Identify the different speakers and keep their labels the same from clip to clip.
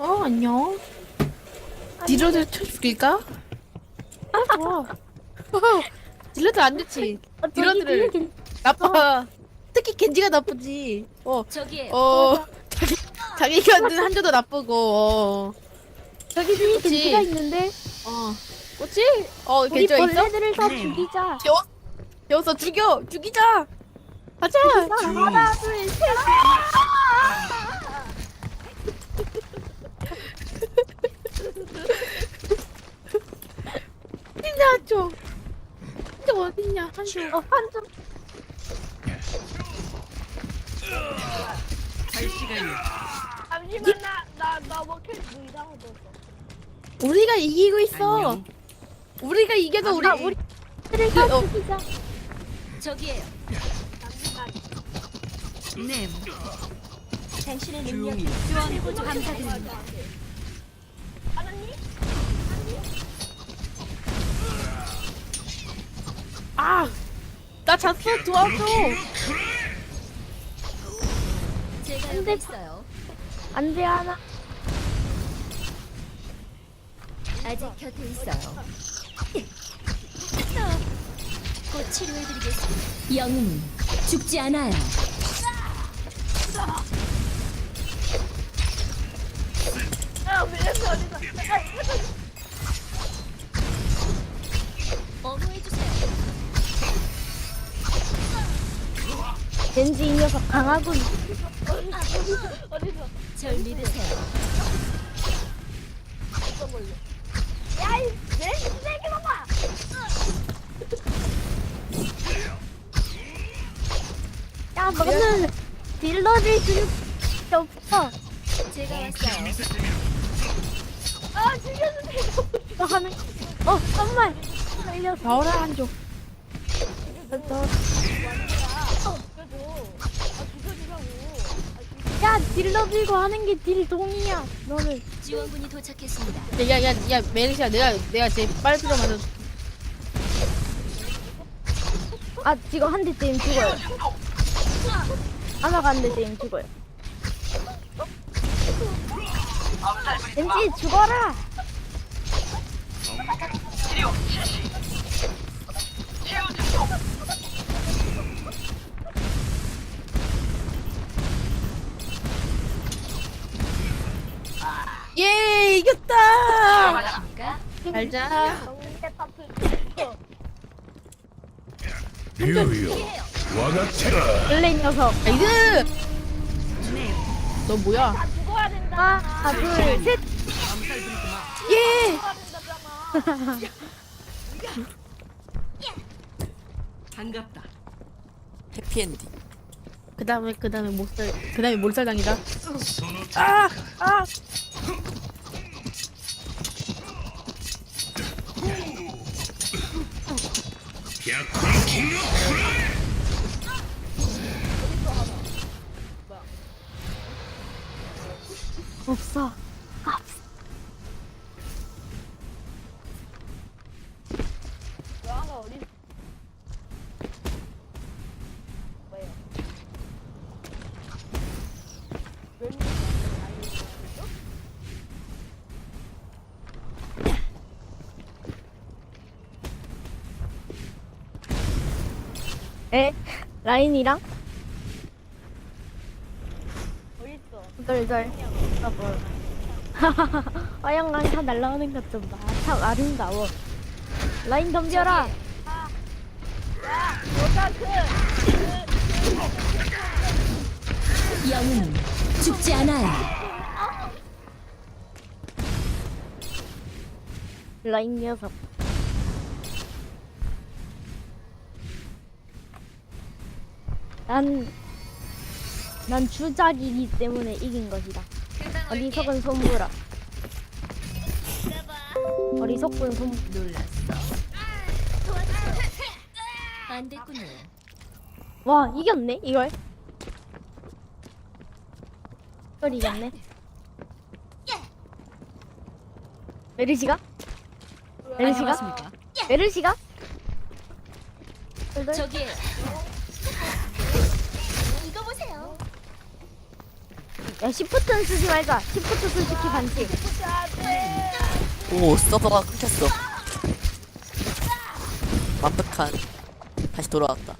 Speaker 1: 어 안녕. 딜러들 쳐 죽일까? 아 좋아. 딜러들 안 좋지.
Speaker 2: 어, 저기
Speaker 1: 딜러들을
Speaker 2: 딜러
Speaker 1: 나빠. 특히 겐지가 나쁘지. 어,
Speaker 3: 저기에
Speaker 1: 어, 자기 자기가 만든 한조도 나쁘고. 어,
Speaker 2: 저기 뒤에
Speaker 1: 그치.
Speaker 2: 겐지가 있는데
Speaker 1: 어. 뭐지? 어,
Speaker 2: 우리
Speaker 1: 겐지가 있어?
Speaker 2: 벌레들을 다 죽이자.
Speaker 1: 배웠, 배웠어 죽여, 죽이자. 가자.
Speaker 2: 하나 둘 셋.
Speaker 1: 어딨냐 한조? 한조 어
Speaker 2: 한점
Speaker 4: 잠시만 나나나 먹힐 뭐 이상한 거 없어.
Speaker 1: 우리가 이기고 있어. 우리가 이겨도 우리
Speaker 2: 아, 우리 들을 다
Speaker 1: 어.
Speaker 2: 죽이자.
Speaker 3: 저기에요.
Speaker 4: 잠시만.
Speaker 3: 네. 당신의 능력이 지원해보죠 감사드립니다.
Speaker 4: 하나님?
Speaker 1: 아, 나 잤어 도와줘.
Speaker 3: 제가 여기 있어요.
Speaker 2: 안돼 하나.
Speaker 3: 아직 곁에 있어요. 곧 치료해드리겠습니다. 영웅은 죽지 않아요.
Speaker 4: 어디서? 아, 이거
Speaker 3: 어
Speaker 2: 겐지 이 녀석 강하군.
Speaker 4: 어디서?
Speaker 3: 절 믿으세요.
Speaker 4: 야이 내 쓰레기 봐봐.
Speaker 2: 야 너는 죽일 수 없어.
Speaker 3: 제가 왔어요.
Speaker 4: 아 죽여주세요.
Speaker 2: 너 하는. 어 잠만. 살려서.
Speaker 1: 나오라 한조.
Speaker 2: 너. 딜러 들고 하는 게 딜동이야. 너는.
Speaker 3: 지원군이 도착했습니다.
Speaker 1: 야야야 야, 메리시아 내가 내가 제일 빨리 들어가서
Speaker 2: 아 지금 한 대 때리면 죽어요. 하나가 한 대 때리면 죽어요. 겐지 죽어라.
Speaker 1: 이겼다. 알자.
Speaker 5: 유유
Speaker 2: 원래 이 녀석.
Speaker 1: 나이스. 너 뭐야?
Speaker 4: 다 죽어야 된다.
Speaker 2: 하나 둘 셋.
Speaker 1: 예.
Speaker 4: 죽어야 된다잖아.
Speaker 3: 반갑다.
Speaker 1: 해피엔딩. 그 다음에 그 다음에 못살 그 다음에 몰살 당이다. 아 아.
Speaker 2: 없어. 에? 라인이랑
Speaker 4: 어디 있어?
Speaker 2: 덜덜. 아 뭐. 화양강 다 날라오는 것 좀 봐. 참 아름다워. 라인 덤벼라.
Speaker 4: 그
Speaker 3: 영웅은 죽지 않아요.
Speaker 2: 라인 녀석. 난, 난 주작이기 때문에 이긴 것이다. 어리석은 손보라. 어리석은 손.
Speaker 3: 놀랐어. 안 됐군요.
Speaker 2: 와, 이겼네, 이걸. 이걸 이겼네. 메르시가? 메르시가? 메르시가?
Speaker 3: 저기에요. 이거 보세요.
Speaker 2: 야 시프트는 쓰지 말자. 시프트 솔직히 반칙.
Speaker 1: 오 서버가 끊겼어 완벽한 다시 돌아왔다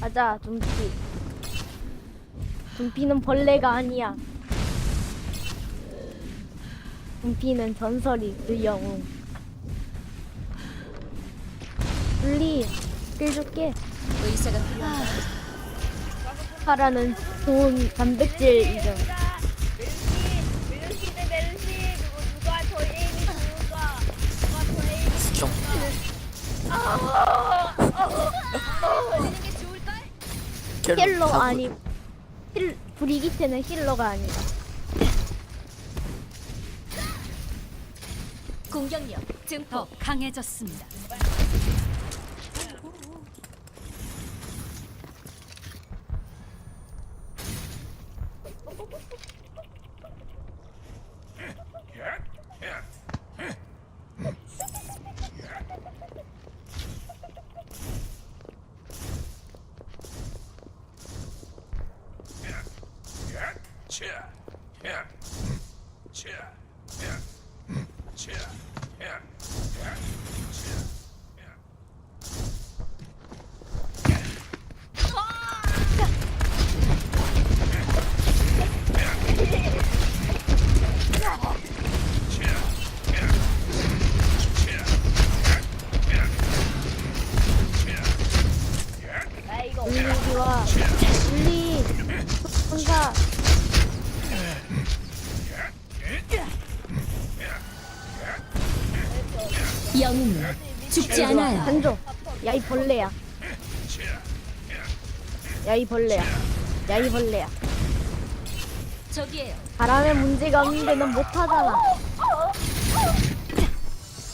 Speaker 2: 맞아 둠피. 둠피는 벌레가 아니야. 둠피는 전설이 그 영웅. 둘리 길 줄게.
Speaker 3: 의사가 필요하다.
Speaker 2: 파라는 좋은 단백질 이죠.
Speaker 4: 대 누가 누가
Speaker 1: 수정 켈로
Speaker 2: 힐러. 아니 힐 브리기테는 힐러가 아니다.
Speaker 3: 공격력 증폭 강해졌습니다.
Speaker 5: 차,
Speaker 3: 영웅은 죽지 않아요.
Speaker 2: 한조. 야이 벌레야. 야이 벌레야. 야이 벌레야.
Speaker 3: 저기에요.
Speaker 2: 바람에 문제가 없는데 넌 못하잖아.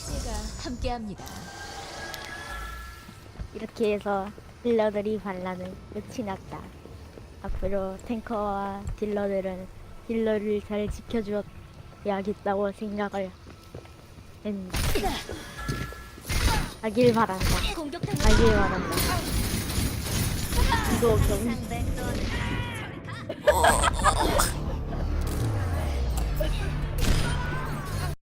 Speaker 3: 제가 함께합니다.
Speaker 2: 이렇게 해서 딜러들이 반란은 끝이 났다. 앞으로 탱커와 딜러들은 딜러를 잘 지켜줘야겠다고 생각을 했는데 하길 바란다. 하길 바란다. 이거 경